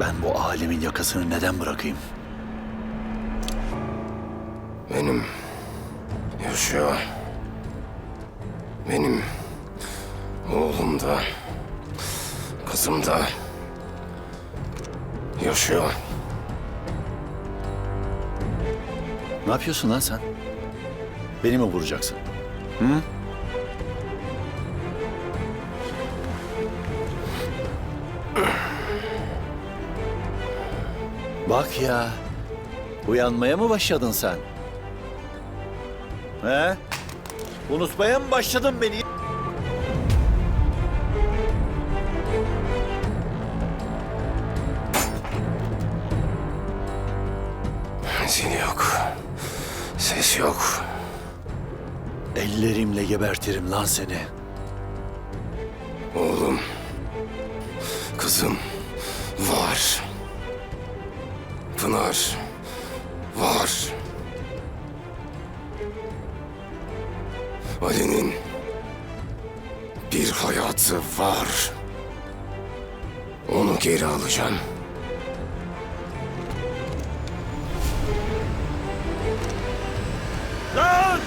Ben bu alemin yakasını neden bırakayım? Benim yaşıyor. Benim oğlum da kızım da yaşıyor. Ne yapıyorsun lan sen? Beni mi vuracaksın? Hı? Bak ya. Uyanmaya mı başladın sen? He? Unutmaya mı başladın beni? Zil yok. Ses yok. Ellerimle gebertirim lan seni. Oğlum, kızım var. Pınar var. Ali'nin bir hayatı var. Onu geri alacağım. Lan!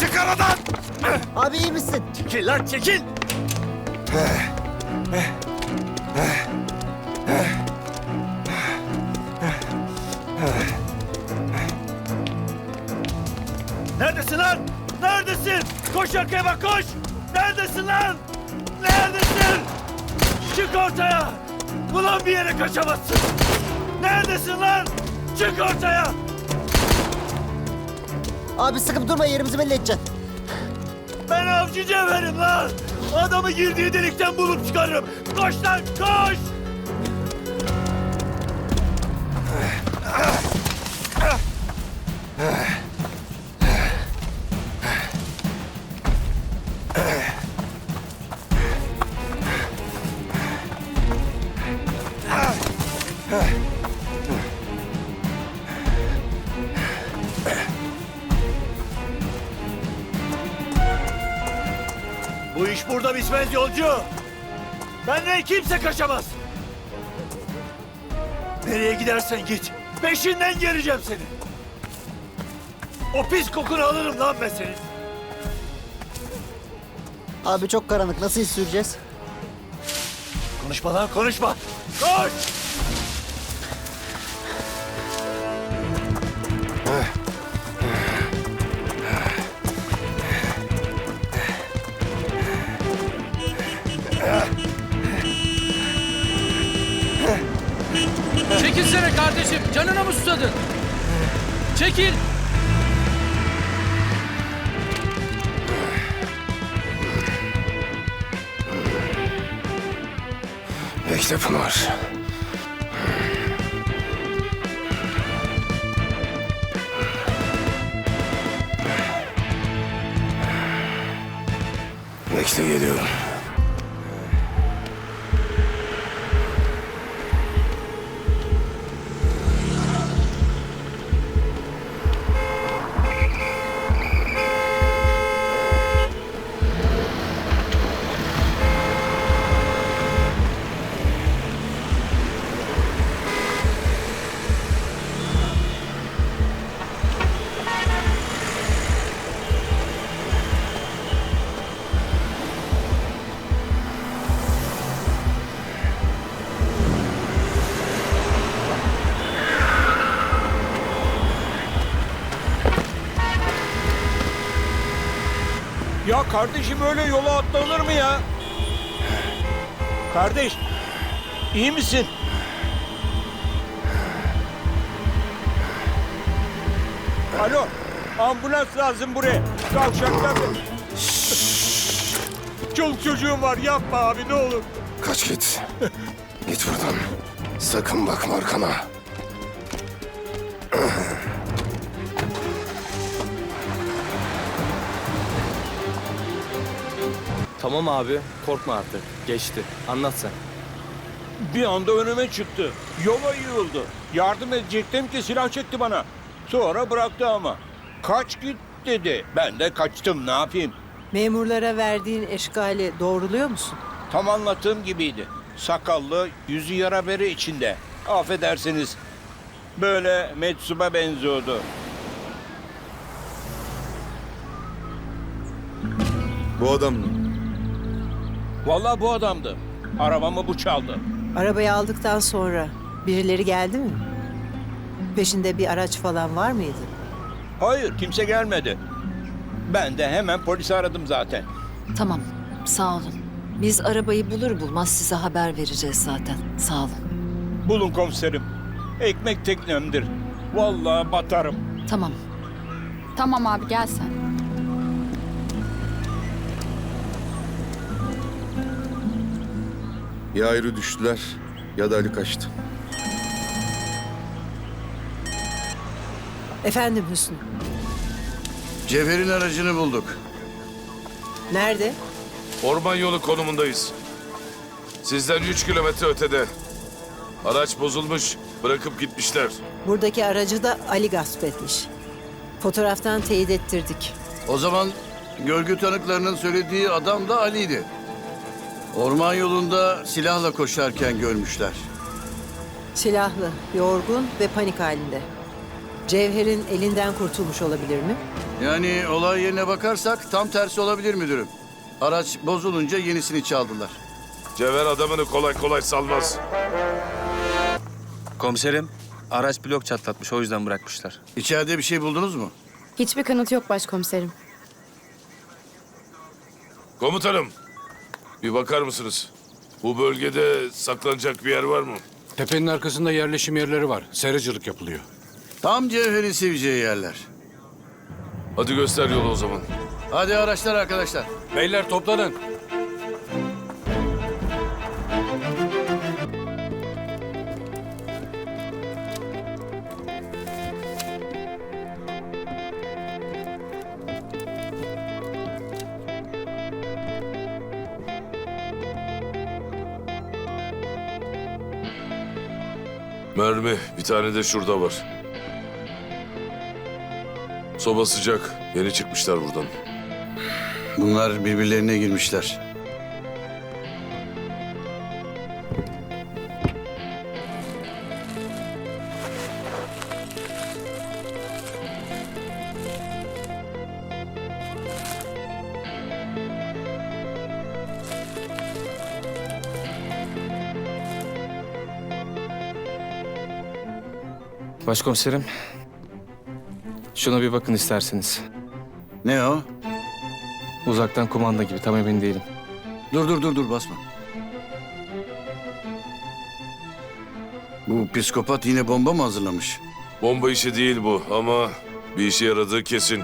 Çık aradan! Abi iyi misin? Çekil lan çekil! Neredesin lan? Neredesin? Koş arkaya bak koş! Neredesin lan? Neredesin? Çık ortaya! Ulan bir yere kaçamazsın! Neredesin lan? Çık ortaya! Abi sıkıp durma yerimizi belli edeceksin. Ben avcı cevherim lan! Adamı girdiği delikten bulup çıkarırım! Koş lan koş! İş burada bitmez yolcu. Benden kimse kaçamaz. Nereye gidersen git. Peşinden geleceğim seni. O pis kokunu alırım lan ben senin. Abi çok karanlık nasıl iz süreceğiz? Konuşma lan konuşma. Koş! Kardeşim. Canına mı susadın? Çekil. Bekle Pınar. Bekle geliyorum. Kardeşim öyle yola atlanır mı ya? Kardeş, iyi misin? Alo, ambulans lazım buraya. Kavşaklarda. Çoluk çocuğum var, yapma abi ne olur. Kaç git. git buradan. Sakın bakma arkana. Tamam abi, korkma artık. Geçti. Anlat sen. Bir anda önüme çıktı. Yola yığıldı. Yardım edecektim ki silah çekti bana. Sonra bıraktı ama. Kaç git dedi. Ben de kaçtım ne yapayım? Memurlara verdiğin eşgali doğruluyor musun? Tam anlattığım gibiydi. Sakallı, yüzü yara beri içinde. Affedersiniz. Böyle meczuba benziyordu. Bu adam mı? Vallahi bu adamdı. Arabamı bu çaldı. Arabayı aldıktan sonra birileri geldi mi? Peşinde bir araç falan var mıydı? Hayır, kimse gelmedi. Ben de hemen polisi aradım zaten. Tamam, sağ olun. Biz arabayı bulur bulmaz size haber vereceğiz zaten. Sağ olun. Bulun komiserim. Ekmek teknemdir. Vallahi batarım. Tamam. Tamam abi gel sen. Ya ayrı düştüler ya da Ali kaçtı. Efendim Hüsnü. Cevher'in aracını bulduk. Nerede? Orman yolu konumundayız. Sizden 3 kilometre ötede. Araç bozulmuş, bırakıp gitmişler. Buradaki aracı da Ali gasp etmiş. Fotoğraftan teyit ettirdik. O zaman görgü tanıklarının söylediği adam da Ali'ydi. Orman yolunda silahla koşarken görmüşler. Silahlı, yorgun ve panik halinde. Cevher'in elinden kurtulmuş olabilir mi? Yani olay yerine bakarsak tam tersi olabilir müdürüm. Araç bozulunca yenisini çaldılar. Cevher adamını kolay kolay salmaz. Komiserim, araç blok çatlatmış o yüzden bırakmışlar. İçeride bir şey buldunuz mu? Hiçbir kanıt yok başkomiserim. Komutanım, bir bakar mısınız? Bu bölgede saklanacak bir yer var mı? Tepenin arkasında yerleşim yerleri var. Seracılık yapılıyor. Tam Cevher'in seveceği yerler. Hadi göster yolu o zaman. Hadi araçlar arkadaşlar. Beyler toplanın. Mermi, bir tane de şurada var. Soba sıcak, yeni çıkmışlar buradan. Bunlar birbirlerine girmişler. Başkomiserim, şuna bir bakın isterseniz. Ne o? Uzaktan kumanda gibi tam emin değilim. Dur dur dur dur basma. Bu psikopat yine bomba mı hazırlamış? Bomba işi değil bu ama bir işe yaradığı kesin.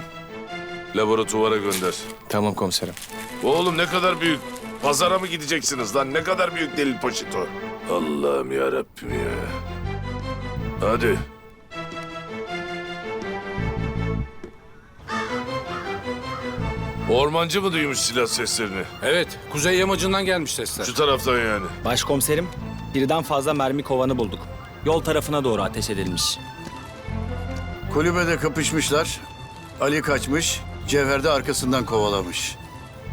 Laboratuvara gönder. Tamam komiserim. Oğlum ne kadar büyük. Pazara mı gideceksiniz lan? Ne kadar büyük delil poşeti o. Allah'ım ya Rabbim ya. Hadi. Ormancı mı duymuş silah seslerini? Evet, kuzey yamacından gelmiş sesler. Şu taraftan yani. Başkomiserim, birden fazla mermi kovanı bulduk. Yol tarafına doğru ateş edilmiş. Kulübede kapışmışlar. Ali kaçmış, Cevher de arkasından kovalamış.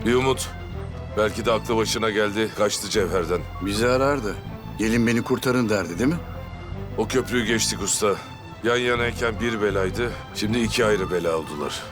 Bir umut. Belki de aklı başına geldi, kaçtı Cevher'den. Bizi arardı. Gelin beni kurtarın derdi değil mi? O köprüyü geçtik usta. Yan yanayken bir belaydı, şimdi iki ayrı bela oldular.